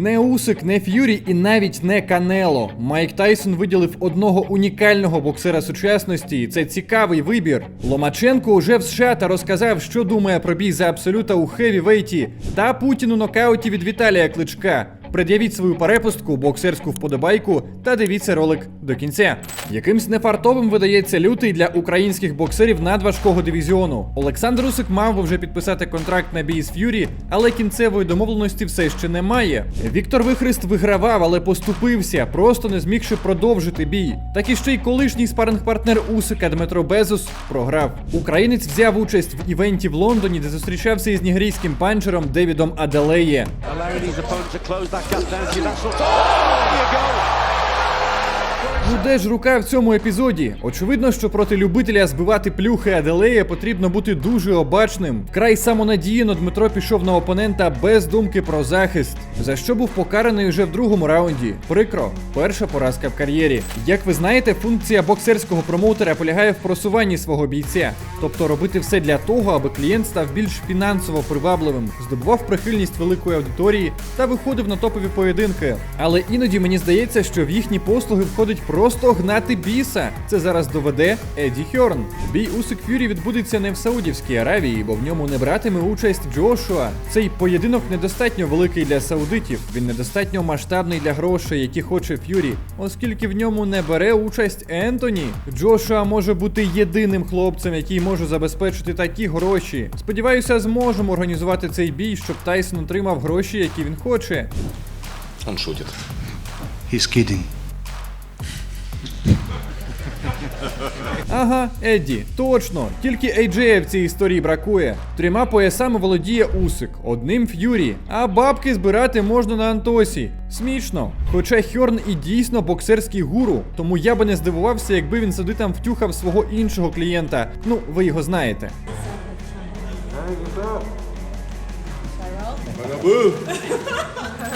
Не Усик, не Ф'юрі і навіть не Канело. Майк Тайсон виділив одного унікального боксера сучасності, і це цікавий вибір. Ломаченко уже в США та розказав, що думає про бій за абсолюта у хевівейті та Путін у нокауті від Віталія Кличка. Пред'явіть свою перепустку, боксерську вподобайку та дивіться ролик до кінця. Якимсь нефартовим видається лютий для українських боксерів надважкого дивізіону. Олександр Усик мав би вже підписати контракт на бій з Ф'юрі, але кінцевої домовленості все ще немає. Віктор Вихрист вигравав, але поступився, просто не змігши продовжити бій. Так і ще й колишній спаринг-партнер Усика Дмитро Безус програв. Українець взяв участь в івенті в Лондоні, де зустрічався із нігерійським панчером Девідом Аделеє. Ну де ж рука в цьому епізоді? Очевидно, що проти любителя збивати плюхи Аделея потрібно бути дуже обачним. Вкрай самонадіяно Дмитро пішов на опонента без думки про захист, за що був покараний вже в другому раунді. Прикро, перша поразка в кар'єрі. Як ви знаєте, функція боксерського промоутера полягає в просуванні свого бійця, тобто робити все для того, аби клієнт став більш фінансово привабливим, здобував прихильність великої аудиторії та виходив на топові поєдинки. Але іноді мені здається, що в їхні послуги входить просто гнати біса. Це зараз доведе Еді Хьорн. Бій Усик Ф'юрі відбудеться не в Саудівській Аравії, бо в ньому не братиме участь Джошуа. Цей поєдинок недостатньо великий для саудитів. Він недостатньо масштабний для грошей, які хоче Ф'юрі, оскільки в ньому не бере участь Ентоні. Джошуа може бути єдиним хлопцем, який може забезпечити такі гроші. Сподіваюся, зможемо організувати цей бій, щоб Тайсон отримав гроші, які він хоче. Он шутит. He's kidding. Ага, Едді, точно. Тільки AJ в цій історії бракує. Трьома поясами володіє Усик, одним Ф'юрі, а бабки збирати можна на Антосі. Смішно. Хоча Хьорн і дійсно боксерський гуру, тому я би не здивувався, якби він сюди там втюхав свого іншого клієнта. Ну, ви його знаєте.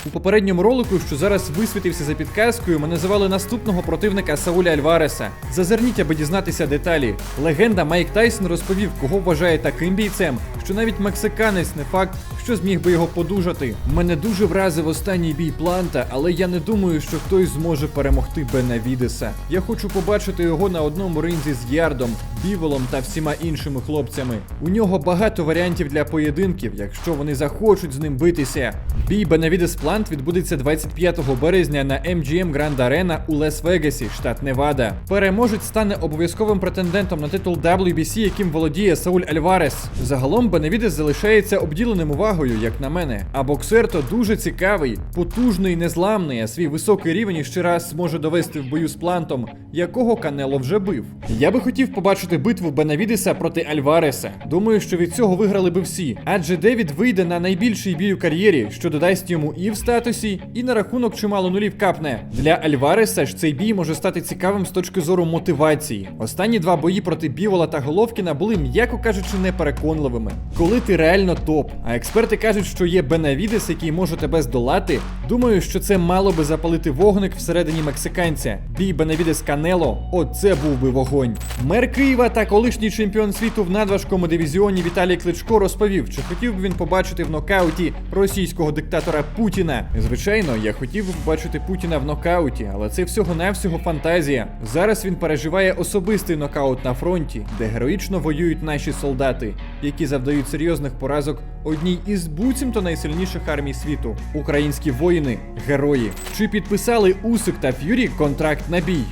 У попередньому ролику, що зараз висвітився за підказкою, ми називали наступного противника Сауля Альвареса. Зазирніть, аби дізнатися деталі. Легенда Майк Тайсон розповів, кого вважає таким бійцем, що навіть мексиканець не факт, що зміг би його подужати. Мене дуже вразив останній бій Планта, але я не думаю, що хтось зможе перемогти Бенавідеса. Я хочу побачити його на одному ринзі з Ярдом, Біволом та всіма іншими хлопцями. У нього багато варіантів для поєдинків, якщо вони захочуть з ним битися. Бій Бенавідес Плант відбудеться 25 березня на MGM Grand Arena у Лес-Вегасі, штат Невада. Переможець стане обов'язковим претендентом на титул WBC, яким володіє Сауль Альварес. Загалом Бенавідес залишається обділеним увагою, як на мене. А боксер то дуже цікавий, потужний, незламний, а свій високий рівень ще раз зможе довести в бою з плантом, якого Канело вже бив. Я би хотів побачити битву Бенавідеса проти Альвареса. Думаю, що від цього виграли би всі. Адже Девід вийде на найбільший бій у кар'єрі, що додасть йому і в статусі, і на рахунок чимало нулів капне. Для Альвареса ж цей бій може стати цікавим з точки зору мотивації. Останні два бої проти Бівола та Головкіна були, м'яко кажучи, непереконливими. Коли ти реально топ, а експерти кажуть, що є Бенавідес, який може тебе здолати. Думаю, що це мало би запалити вогник всередині мексиканця. Бій Бенавідес Канело, оце був би вогонь. Мер Києва та колишній чемпіон світу в надважкому дивізіоні Віталій Кличко розповів, чи хотів би він побачити в нокауті російського диктатора Путіна. Звичайно, я хотів би побачити Путіна в нокауті, але це всього-навсього фантазія. Зараз він переживає особистий нокаут на фронті, де героїчно воюють наші солдати, які завдають серйозних поразок одній із буцімто найсильніших армій світу. Українські воїни, герої. Чи підписали Усик та Ф'юрі контракт на бій?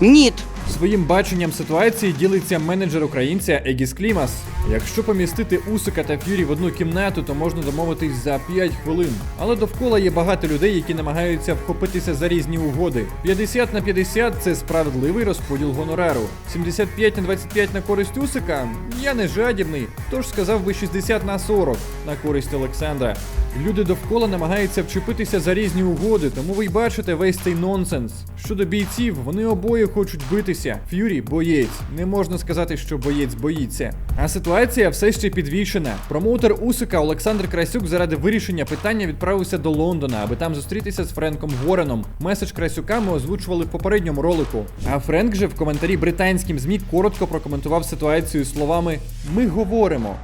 Ніт. Своїм баченням ситуації ділиться менеджер українця Егіс Клімас. Якщо помістити Усика та Ф'юрі в одну кімнату, то можна домовитись за 5 хвилин. Але довкола є багато людей, які намагаються вхопитися за різні угоди. 50 на 50 це справедливий розподіл гонорару. 75 на 25 на користь Усика. Я не жадібний, тож сказав би 60 на 40 на користь Олександра. Люди довкола намагаються вчепитися за різні угоди, тому ви й бачите весь цей нонсенс. Щодо бійців, вони обоє хочуть битися. Ф'юрі боєць. Не можна сказати, що боєць боїться. А ситуація все ще підвішена. Промоутер Усика Олександр Красюк заради вирішення питання відправився до Лондона, аби там зустрітися з Френком Вореном. Меседж Красюка ми озвучували в попередньому ролику. А Френк же в коментарі британським ЗМІ коротко прокоментував ситуацію словами Ми говоримо.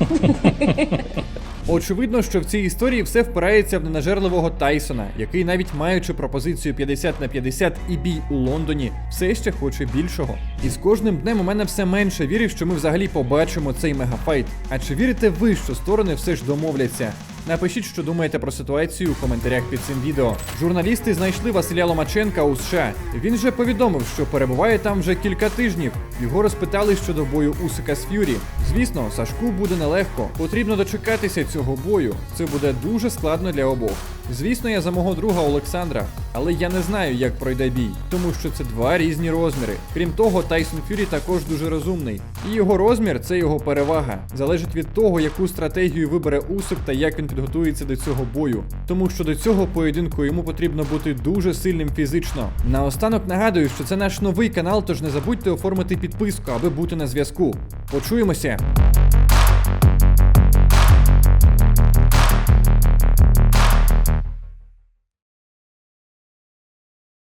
Очевидно, що в цій історії все впирається в ненажерливого Тайсона, який, навіть маючи пропозицію 50 на 50 і бій у Лондоні, все ще хоче більшого. І з кожним днем у мене все менше вірить, що ми взагалі побачимо цей мегафайт. А чи вірите ви, що сторони все ж домовляться? Напишіть, що думаєте про ситуацію у коментарях під цим відео. Журналісти знайшли Василя Ломаченка у США. Він же повідомив, що перебуває там вже кілька тижнів. Його розпитали щодо бою Усика з Ф'юрі. Звісно, Сашку буде нелегко. Потрібно дочекатися цього бою. Це буде дуже складно для обох. Звісно, я за мого друга Олександра, але я не знаю, як пройде бій, тому що це два різні розміри. Крім того, Тайсон Фюрі також дуже розумний, і його розмір це його перевага. Залежить від того, яку стратегію вибере Усик та як він підготується до цього бою. Тому що до цього поєдинку йому потрібно бути дуже сильним фізично. Наостанок нагадую, що це наш новий канал, тож не забудьте оформити підписку, аби бути на зв'язку. Почуємося!